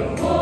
영원